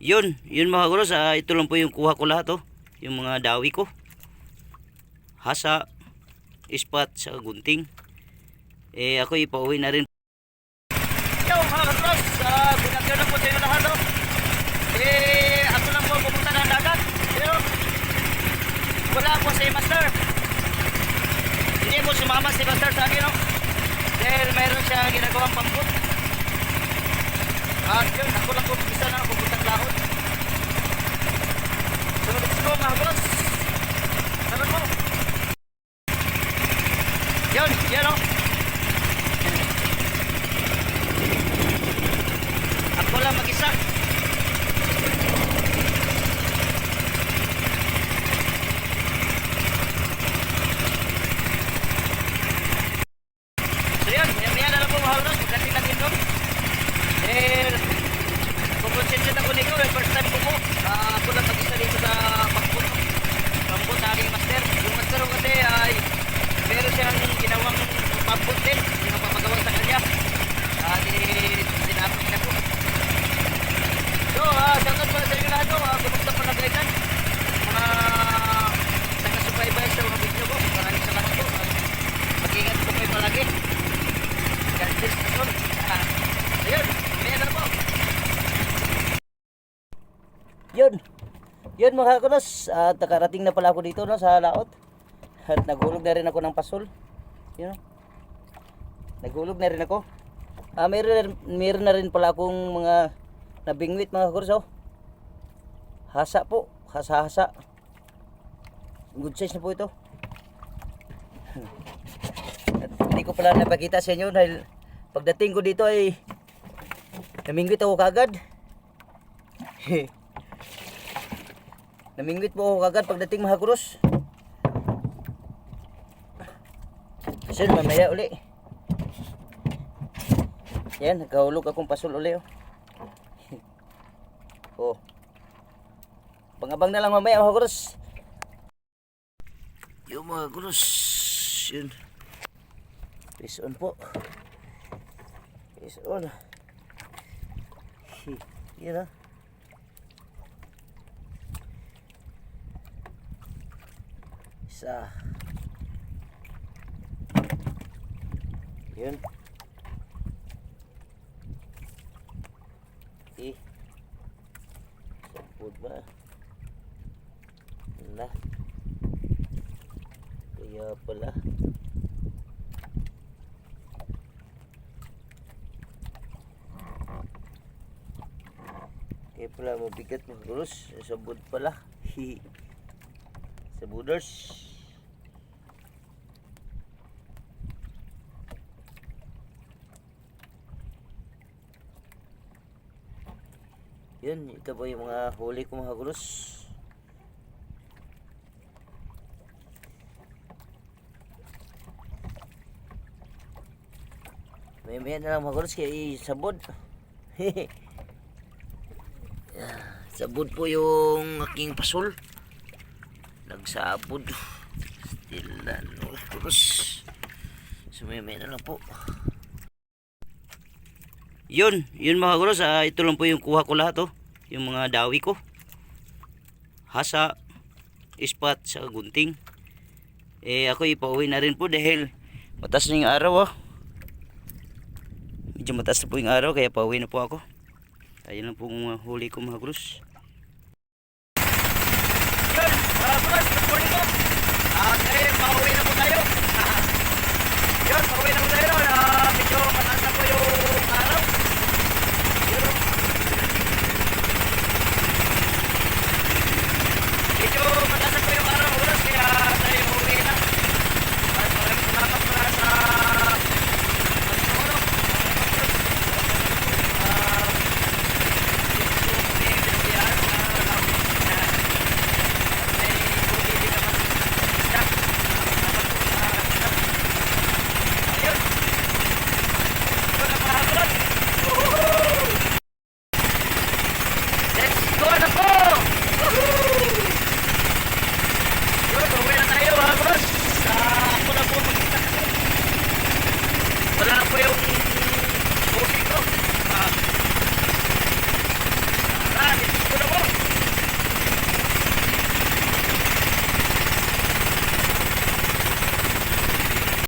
Yun, yun mga guros, ah, ito lang po yung kuha ko lahat oh. Yung mga dawi ko. Hasa, ispat, sa gunting. Eh ako ipauwi na rin. Yo mga guros, uh, binagyan na po tayo lahat oh. Eh ako lang po pumunta ng dagat. Pero wala po si Master. Hindi mo sumama si Master sa akin oh. Dahil mayroon siya ginagawang pambot. At yun, ako lang po isa na pupuntang Yun, yan o. Ako lang mag-isa. So yun, maya-maya na lang po mga boss. Magdating natin doon. Eh, Kukonsensit ako nito, eh, first time ko po. Ah, ako lang mag-isa dito sa Bangkot. Bangkot na aking master. Yung master ko kasi ay meron siyang ginawang pambot din. Yung papagawa sa kanya. At eh, sinapit na ko. So, ah, shoutout pala sa inyo lahat. no. Ah, kumusta pa na guys? Mga taga-subaybay sa mga video ko. Maraming salamat po. At mag-ingat po kayo palagi. God bless us all. Ah, Ayun, mamaya na po. Yun. Yun mga kunos. At nakarating na pala ako dito no, sa laot. At naghulog na rin ako ng pasol. Yun. Naghulog na rin ako. Ah, meron, meron na rin pala akong mga nabingwit mga kunos. Oh. Hasa po. Hasa-hasa. Good size na po ito. At hindi ko pala napakita sa inyo dahil pagdating ko dito ay namingwit ako kagad. Namingwit po ako kagad pagdating kuros. Kasi mamaya uli. Yan, nagkahulog akong pasol uli oh. oh. Pangabang na lang mamaya mga kuros. Yung mga kuros. Yun. Peace on po. Peace on. Yan ah. Isa. Yun. Eh. Sapod ba? Na. Kaya pala. Kaya pala mabigat mga gulos. Sabod pala. Hihi. Sabuders. Yun, ito po yung mga huli ko mga gulos. May may na lang mga gulos kaya sabod. Sabod po yung aking pasol. Nagsabod. Still na no. Terus. Sumimay na lang po. Yun, yun mga guros, ah, ito lang po yung kuha ko lahat oh. Yung mga dawi ko. Hasa, ispat, sa gunting. Eh ako ipauwi na rin po dahil matas na yung araw oh. Medyo matas na po yung araw kaya pauwi na po ako. Ayun lang po mga huli ko mga guros. Yun, mga guros, good morning po. Ah, ngayon, pauwi na po tayo. Yun, pauwi na po tayo.